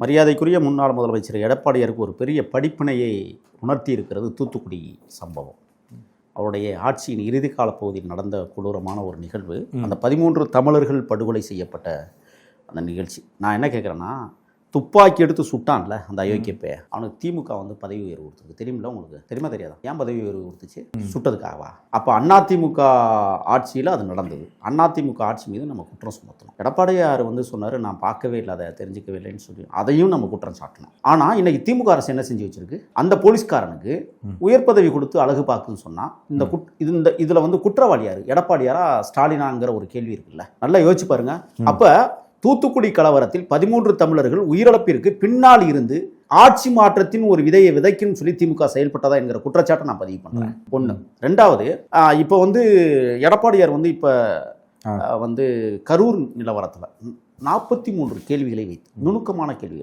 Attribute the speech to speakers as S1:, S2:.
S1: மரியாதைக்குரிய முன்னாள் முதலமைச்சர் எடப்பாடியாருக்கு ஒரு பெரிய படிப்பினையை உணர்த்தி இருக்கிறது தூத்துக்குடி சம்பவம். அவருடைய ஆட்சியின் இறுதி கால பகுதியில் நடந்த கொடூரமான ஒரு நிகழ்வு அந்த பதிமூன்று தமிழர்கள் படுகொலை செய்யப்பட்ட அந்த நிகழ்ச்சி. நான் என்ன கேட்குறேன்னா துப்பாக்கி எடுத்து சுட்டான்ல அந்த அயோக்கிய பைய அவனுக்கு திமுக வந்து பதவி உயர்வு கொடுத்துருக்கு. தெரியுமில்ல உங்களுக்கு? தெரியுமா தெரியாதா? ஏன் பதவி உயர்வு கொடுத்துச்சு? சுட்டதுக்காகவா? அப்போ அதிமுக ஆட்சியில் அது நடந்தது. அதிமுக ஆட்சி மீது நம்ம குற்றம் சுமத்தணும். எடப்பாடியார் வந்து சொன்னார் நான் பார்க்கவே இல்லை அதை தெரிஞ்சுக்கவே இல்லைன்னு சொல்லி. அதையும் நம்ம குற்றம் சாட்டணும். ஆனால் இன்னைக்கு திமுக அரசு என்ன செஞ்சு வச்சிருக்கு? அந்த போலீஸ்காரனுக்கு உயர் பதவி கொடுத்து அழகு பார்க்குன்னு சொன்னால் இந்த குட் இந்த இதில் வந்து குற்றவாளி யாரு? எடப்பாடியாரா ஸ்டாலினாங்கிற ஒரு கேள்வி இருக்குல்ல. நல்லா யோசிச்சு பாருங்க. அப்போ தூத்துக்குடி கலவரத்தில் பதிமூன்று தமிழர்கள் உயிரிழப்பிற்கு பின்னால் இருந்து ஆட்சி மாற்றத்தின் ஒரு விதையை விதைக்குன்னு சொல்லி திமுக செயல்பட்டதா என்கிற குற்றச்சாட்டை நான் பதிவு பண்றேன். ஒண்ணு. ரெண்டாவது இப்போ வந்து எடப்பாடியார் வந்து இப்போ. வந்து கரூர் நிலவரத்தில் நாற்பத்தி மூன்று கேள்விகளை வைத்து நுணுக்கமான கேள்விகள்.